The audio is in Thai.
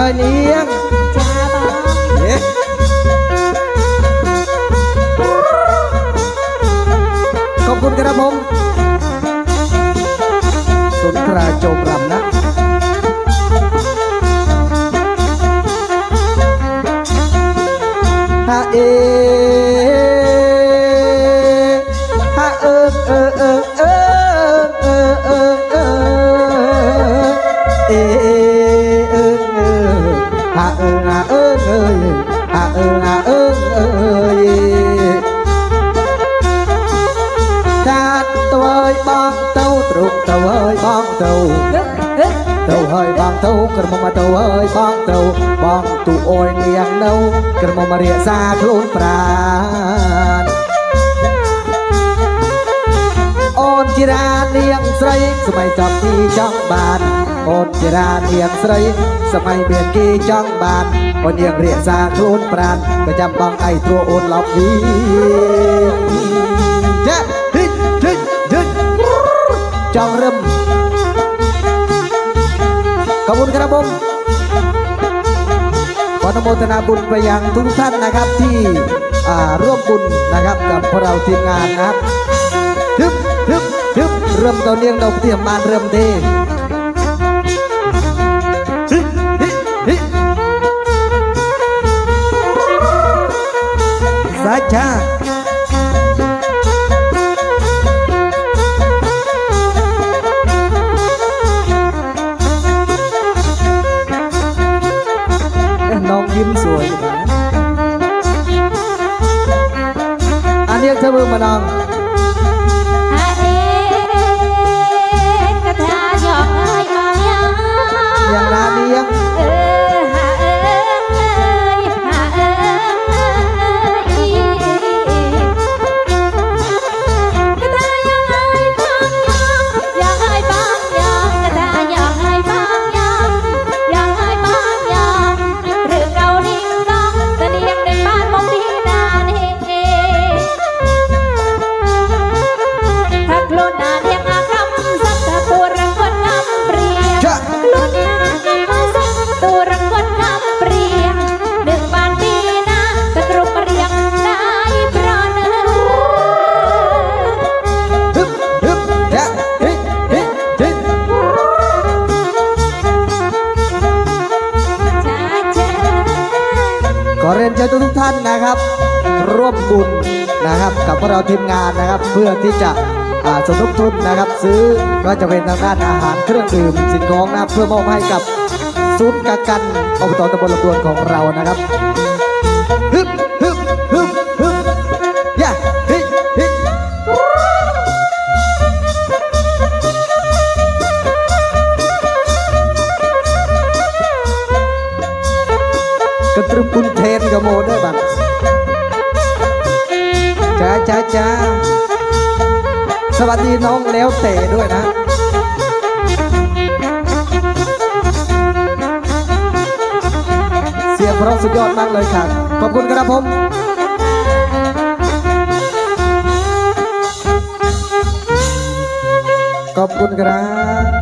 น้อยเลี้ยงะขอบคุณครับผมสุนทราโจมรำนะฮะเอฮะเอิเออเออ ទៅទៅហើយបងទៅក្រមុំមកទៅហើយបងទៅបងទូអូយនាងនៅក្រមុំមករៀក្សាខ្លួនប្រាណអូនជារានាងស្រីសម័យចប់ទីចង់បានអូនជារានាងស្រីសម័យមានគេចង់បានអូននាងរៀក្សាខ្លួនប្រាណប្រចាំបងឯត្រួអូនឡប់វីចាហិចហិចហិចចង់រឹម ขอบคุณครับผมขออนุโมทนาบุญไปยังทุกท่านนะครับที่ร่วมบุญนะครับกับพวกเราทีมงานนะครับทึบทึบทึบเริ่มต้นเรียงดอกเทียมบานเริ่มเทฮิฮิฮิสาชา เเรียนเชิญทุกท่านนะครับ ร่วมบุญนะครับกับพวกเราทีมงานนะครับ เพื่อที่จะสมทบทุนนะครับ ซื้อก็จะเป็นทางด้านอาหารเครื่องดื่มสินของนะครับเพื่อมอบให้กับศูนย์กักกันอบตตำบลลำดวนของเรานะครับ ระตรึมบุญเทนกับโมได้บัตรจ้าจ้าจ้าสวัสดีน้องแล้วเตะด้วยนะเสียงเพราะสุดยอดมากเลยครับขอบคุณครับผมขอบคุณครับ